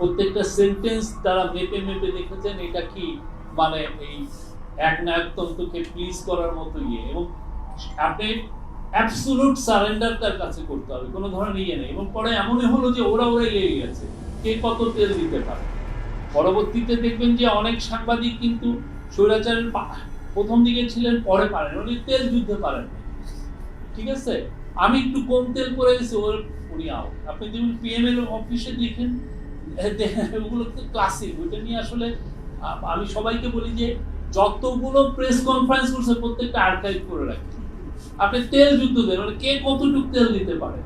প্রত্যেকটা সেন্টেন্স তারা মেপে মেপে দেখেছেন এটা কি? মানে এই এক নায়কতন্ত্রকে প্লিজ করার মতো ইয়ে। এবং আপনি অ্যাবসুলুট সারেন্ডার তার কাছে করতে হবে কোনো ধরনের ইয়ে নেই। এবং পরে এমনই হলো যে ওরা ওরাই লেগে গেছে কে কত তেল দিতে পারে। পরবর্তীতে দেখবেন যে অনেক সাংবাদিক কিন্তু স্বৈরাচারের প্রথম দিকে ছিলেন পরে পারেন। উনি তেল যুদ্ধে পারেন ঠিক আছে? আমি একটু কম তেল করে গেছি ওর উনি আউট আপনি যেমন পিএম এর অফিসে দেখেন, ওগুলো ক্লাসিক ওইটা নিয়ে আসলে আমি সবাইকে বলি যে, যতগুলো প্রেস কনফারেন্স করছে, প্রত্যেকটা আর্কাইভ করে রাখি। আপনি তেল যুদ্ধ দেন মানে কে কতটুকু তেল দিতে পারে?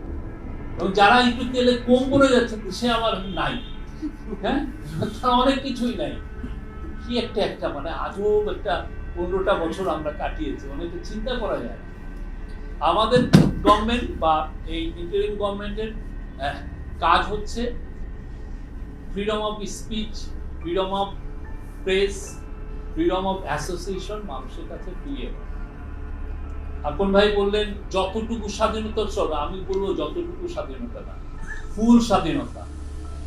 এবং যারা একটু তেলে কম পড়ে যাচ্ছে, সে আমার নাই। হ্যাঁ? অনেক কিছুই নাই। কি একটা একটা মানে আজব একটা পনেরোটা বছর আমরা কাটিয়েছি অনেক চিন্তা করা যায় না। আমাদের গভর্নমেন্ট বা এই ইন্টারিম গভর্নমেন্টের কাজ হচ্ছে freedom of speech freedom of press freedom of association মানুষের কাছে ফিরিয়ে আপন ভাই বললেন, যতটুকু স্বাধীনতা চলো, আমি বলব যতটুকু স্বাধীনতা না, ফুল স্বাধীনতা।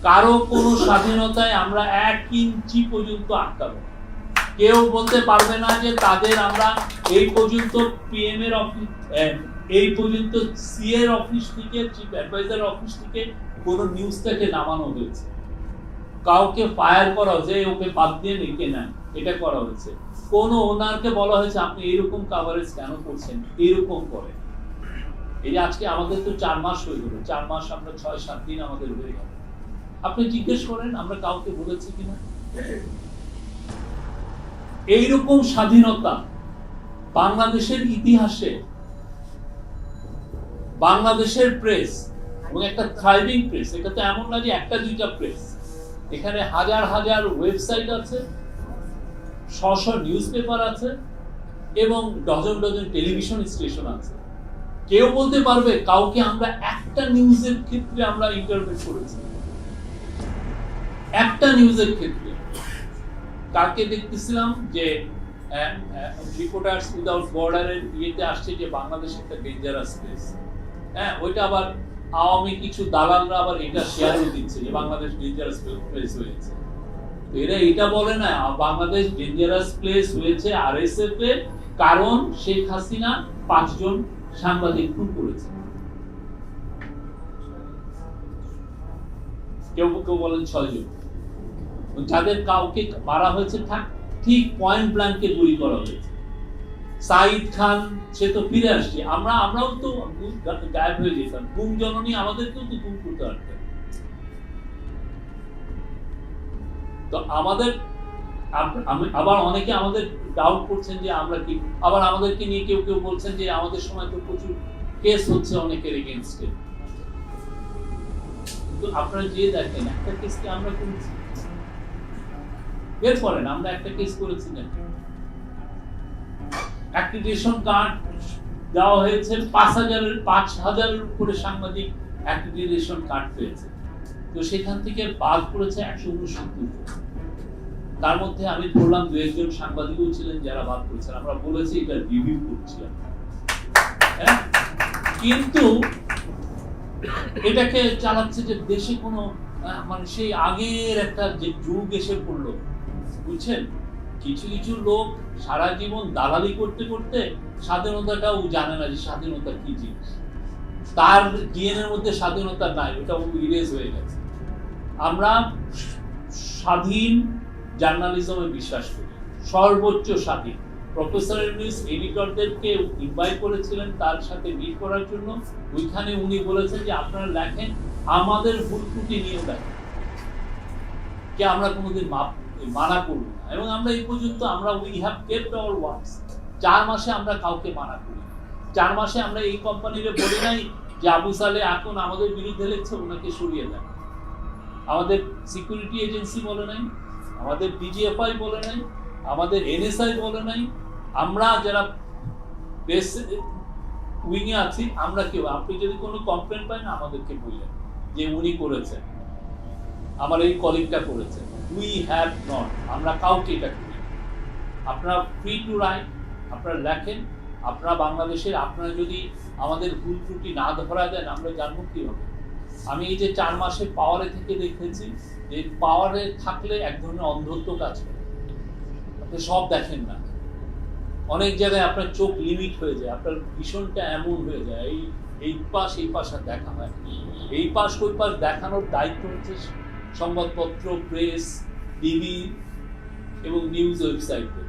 কারও কোনো স্বাধীনতায় আমরা এক ইঞ্চি পর্যন্ত আটকাবো কেউ বলতে পারবে না যে তাদের আমরা এই পর্যন্ত পিএম এর অফিস এই পর্যন্ত সি এর অফিস থেকে চিফ অ্যাডভাইজার অফিস থেকে কোনো নিউজটাকে নামানো হয়েছে। কাউকে ফায়ার করা হয়েছে ওকে বাদ দিয়ে নেকে নেন এটা করা হয়েছে। কোন ওনারকে বলা হয়েছে, আপনি এরকম কাভারেজ কেন করছেন? এরকম করে। এই যে আজকে আমাদের তো চার মাস হয়ে গেল, চার মাস আমরা ছয়, সাত দিন আমাদের হয়ে গেল। আপনি জিজ্ঞেস করেন, আমরা কাউকে বলেছি কিনা? এইরকম স্বাধীনতা বাংলাদেশের ইতিহাসে, বাংলাদেশের প্রেস এবং একটা থ্রাইভিং প্রেস এটা তো এমন না যে একটা দুইটা প্রেস এখানে হাজার হাজার ওয়েবসাইট আছে শ শ নিউজ পেপার আছে, এবং ডজন ডজন টেলিভিশন স্টেশন আছে। কেউ বলতে পারবে, কাউকে আমরা একটা নিউজের ক্ষেত্রে আমরা ইন্টারভিউ করেছি। একটা নিউজের ক্ষেত্রে। কালকে দেখতেছিলাম যে রিপোর্টার্স উইদাউট বর্ডারের ইয়েতে আসছে যে, বাংলাদেশ একটা ডেঞ্জারাস প্লেস হ্যাঁ ওইটা আবার আওয়ামী কিছু দালালরা আবার এটা শেয়ারও দিচ্ছে যে বাংলাদেশ ডেঞ্জারাস প্লেস হয়েছে। এরা এটা বলে না, বাংলাদেশ ডেঞ্জারাস প্লেস হয়েছে এর কারণ শেখ হাসিনা পাঁচজন সাংবাদিক খুন করেছে। কেউ কেউ বলেন ছয়জন। যাদের কাউকে মারা হয়েছে ঠিক পয়েন্ট ব্ল্যাঙ্কে গুলি করা হয়েছে। সাইদ খান, সে তো ফিরে আসছে। আমরা, আমরাও তো গায়েব হয়ে যেতাম। গুম জননী আমাদেরকেও তো গুম করতে তো আমাদের আবার অনেকে আমাদের ডাউট করছেন যে আমরা কি, আবার আমাদেরকে নিয়ে কেউ কেউ বলছেন যে আমাদের সময় তো প্রচুর কেস হচ্ছে অনেকের এগেনস্টে কিন্তু আপনারা যে দেখেন, একটা কেসকে আমরা করেছি করেন, আমরা একটা কেস করেছি না অ্যাক্রিডিটেশন কার্ড দেওয়া হয়েছে, পাঁচ হাজারের পাঁচ হাজারের উপরে সাংবাদিক কার্ড পেয়েছে। তো সেখান থেকে বাদ পড়েছে একশো উনসত্তর তার মধ্যে আমি দু একজন সাংবাদিকও ছিলেন যারা বাদ পড়েছেন। আমরা বলেছি এটা রিভিউ করছি হ্যাঁ? কিন্তু এটাকে চালাচ্ছে যে দেশে কোনো মানে সেই আগের একটা যে যুগ এসে পড়ল, বুঝছেন? কিছু কিছু লোক সারা জীবন দালালি করতে করতে স্বাধীনতাটাও জানে না যে স্বাধীনতা কি জিনিস। তার ডিএনএর মধ্যে স্বাধীনতা নাই, ওটা ইরেজ হয়ে গেছে। আমরা স্বাধীন জার্নালিজমে বিশ্বাস করি, সর্বোচ্চ স্বাধীন। প্রফেসর ইউনিস এডিটরদেরকে ইনভাইট করেছিলেন তার সাথে মিট করার জন্য। ওইখানে উনি বলেছেন যে, আপনারা লেখেন, আমাদের ভুল ত্রুটি নিয়ে লেখেন। কে আমরা কোনোদিন মাপ মানা করব না। এবং আমরা এই পর্যন্ত আমরা we have kept our words চার মাসে আমরা কাউকে মানা করি চার মাসে আমরা এই কোম্পানিরে বলি নাই যে আবু সালে এখন আমাদের বিরুদ্ধে লিখছে, ওনাকে সরিয়ে দেন। আমাদের সিকিউরিটি এজেন্সি বলে নাই, আমাদের ডিজিএফআই বলে নাই, আমাদের এনএসআই বলে নাই। আমরা যারা প্রেস উইংয়ে আছি, আমরা কেউ আপনি যদি কোনো কমপ্লেন পান আমাদেরকে বললেন যে উনি করেছেন। আমার এই কলিগটা করেছে উই হ্যাভ নট আমরা কাউকে এটা করি আপনারা ফ্রি টু রাইট আপনারা লেখেন, আপনারা বাংলাদেশের, আপনারা যদি আমাদের ভুল ত্রুটি না ধরা দেন, আমরা জানব কীভাবে? আমি এই যে চার মাসে পাওয়ারে থেকে দেখেছি যে পাওয়ারে থাকলে এক ধরনের অন্ধত্ব কাজ করে। আপনি সব দেখেন না। অনেক জায়গায় আপনার চোখ লিমিট হয়ে যায়, আপনার ভীষণটা এমন হয়ে যায়, এই এই পাশ এই পাশ আর দেখা হয়। এই পাশ, ওই পাশ দেখানোর দায়িত্ব হচ্ছে সংবাদপত্র প্রেস টিভি এবং নিউজ ওয়েবসাইটে।